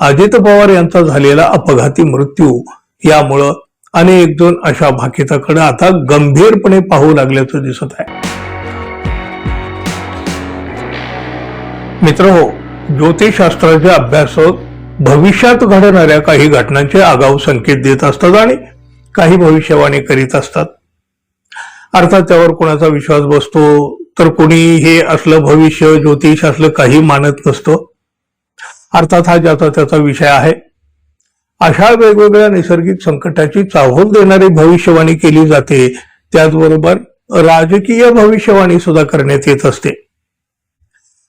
अजित पवार यांचा झालेला अपघाती मृत्यू यामुळं अनेक जण अशा भाकिताकडे आता गंभीरपणे पाहू लागल्याचं दिसत आहे. मित्र हो ज्योतिषशास्त्राचे अभ्यासक भविष्यात घडणाऱ्या काही घटनांचे आगाऊ संकेत देत असतात आणि काही भविष्यवाणी करीत असतात. अर्थात त्यावर कोणाचा विश्वास बसतो तर कोणी हे असलं भविष्य ज्योतिष असलं काही मानत नसतं. अर्थात हा ज्याचा त्याचा विषय आहे. अशा वेगवेगळ्या नैसर्गिक संकटाची चाहूल देणारी भविष्यवाणी केली जाते. त्याचबरोबर राजकीय भविष्यवाणी सुद्धा करण्यात येत असते.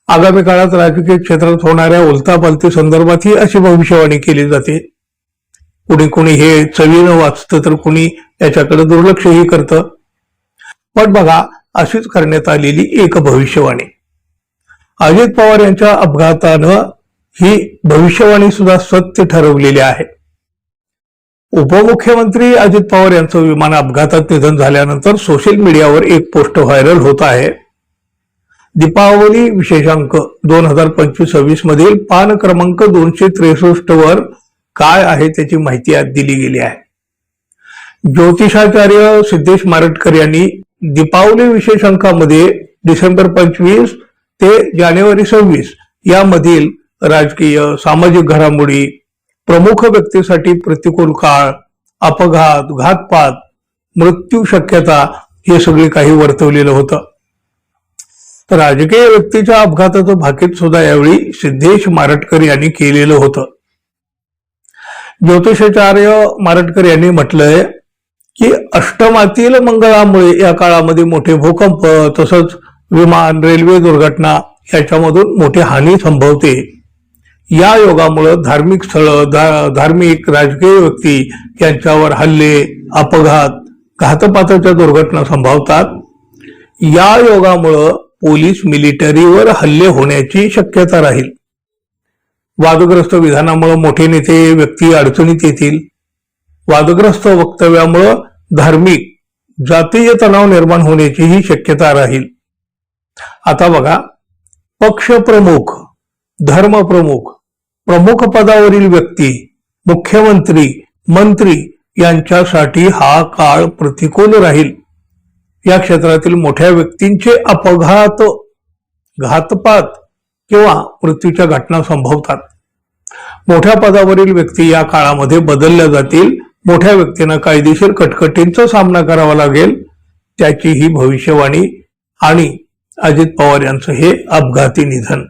आगामी काळात राजकीय क्षेत्रात होणाऱ्या उलतापालती संदर्भातही अशी भविष्यवाणी केली जाते. कुणी कुणी हे चवीनं वाचतं तर कुणी याच्याकडे दुर्लक्षही करतं. पण बघा अशीच करण्यात आलेली एक भविष्यवाणी. अजित पवार यांच्या अपघातानं ही भविष्यवाणी सुद्धा सत्य ठरवलेली आहे. उपमुख्यमंत्री अजित पवार यांचं विमान अपघातात निधन झाल्यानंतर सोशल मीडियावर एक पोस्ट व्हायरल होत आहे. दीपावली विशेषांक दोन हजार पंचवीस सव्वीस मधील पान क्रमांक दोनशे त्रेसष्ट वर काय आहे त्याची माहिती आज दिली गेली आहे. ज्योतिषाचार्य सिद्धेश मारटकर यांनी दीपावली विशेषांकामध्ये डिसेंबर पंचवीस ते जानेवारी सव्वीस यामधील राजकीय सामाजिक घडामोडी प्रमुख व्यक्तीसाठी प्रतिकूल काळ अपघात घातपात मृत्यू शक्यता हे सगळे काही वर्तवलेलं होतं. राजकीय व्यक्तीच्या अपघाताचं भाकीत सुद्धा यावेळी सिद्धेश मारटकर यांनी केलेलं होतं. ज्योतिषाचार्य मारटकर यांनी म्हटलंय की अष्टमातील मंगळामुळे या काळामध्ये मोठे भूकंप तसंच विमान रेल्वे दुर्घटना याच्यामधून मोठी हानी संभवते. या योगामुळं धार्मिक स्थळं धा- धार्मिक राजकीय व्यक्ती यांच्यावर हल्ले अपघात घातपाताच्या दुर्घटना संभवतात. या योगामुळं पोलीस मिलिटरीवर हल्ले होण्याची शक्यता राहील. वादग्रस्त विधानामुळे मोठे नेते व्यक्ती अडचणीत येतील. वादग्रस्त वक्तव्यामुळं धार्मिक जातीय तणाव निर्माण होण्याचीही शक्यता राहील. आता बघा पक्षप्रमुख धर्मप्रमुख प्रमुख पदावरील व्यक्ती मुख्यमंत्री मंत्री यांच्यासाठी हा काळ प्रतिकूल राहील. या क्षेत्रातील मोठ्या व्यक्तींचे अपघात घातपात किंवा मृत्यूच्या घटना संभवतात. मोठ्या पदावरील व्यक्ती या काळामध्ये बदलल्या जातील. मोठ्या व्यक्तींना कायदेशीर कटकटींचा सामना करावा लागेल. त्याची ही भविष्यवाणी आणि अजित पवार यांचं हे अपघाती निधन.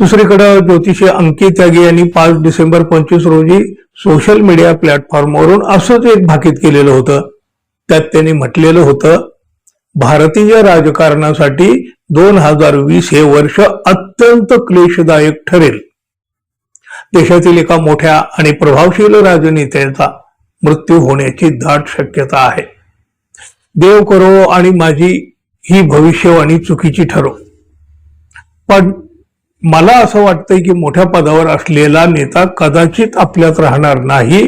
दुसरीकडे ज्योतिषी अंकित त्यागी यांनी पाच डिसेंबर पंचवीस रोजी सोशल मीडिया प्लॅटफॉर्मवरून असंच एक भाकीत केलेलं होतं. त्यात त्यांनी म्हटलेलं होतं भारतीय राजकारणासाठी दोन हजार वीस हे वर्ष अत्यंत क्लेशदायक ठरेल. देशातील एका मोठ्या आणि प्रभावशील राजनेत्याचा मृत्यू होण्याची दाट शक्यता आहे. देव करो आणि माझी ही भविष्यवाणी चुकीची ठरो. पण मला असं वाटतंय की मोठ्या पदावर असलेला नेता कदाचित आपल्यात राहणार नाही.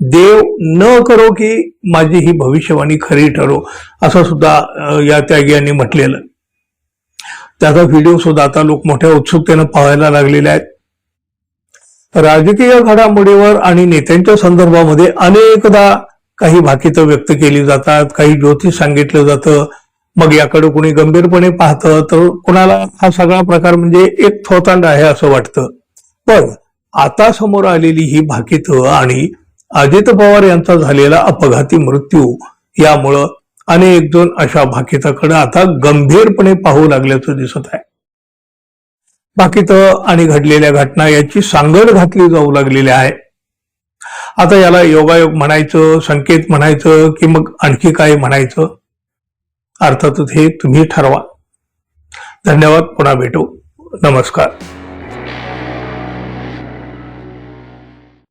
देव न करो की माझी ही भविष्यवाणी खरी ठरो असं सुद्धा या त्यागी यांनी म्हटलेलं. त्याचा व्हिडिओ सुद्धा आता लोक मोठ्या उत्सुकतेनं पाहायला लागलेले आहेत. राजकीय घडामोडीवर आणि नेत्यांच्या संदर्भामध्ये अनेकदा काही भाकितं व्यक्त केली जातात काही ज्योतिष सांगितलं जातं मग याकडे कोणी गंभीरपणे पाहतं तर कोणाला हा सगळा प्रकार म्हणजे एक थोतांड आहे असं वाटतं. पण आता समोर आलेली ही भाकितं आणि अजित पवार यांचा झालेला अपघाती मृत्यू यामुळं अनेक जण अशा भाकिताकडे आता गंभीरपणे पाहू लागल्याचं दिसत आहे. बाकीतं आणि घडलेल्या घटना याची सांगड घातली जाऊ लागलेली आहे. आता याला योगायोग म्हणायचं संकेत म्हणायचं की मग आणखी काय म्हणायचं? अर्थातच हे तुम्ही ठरवा. धन्यवाद. पुन्हा भेटू. नमस्कार.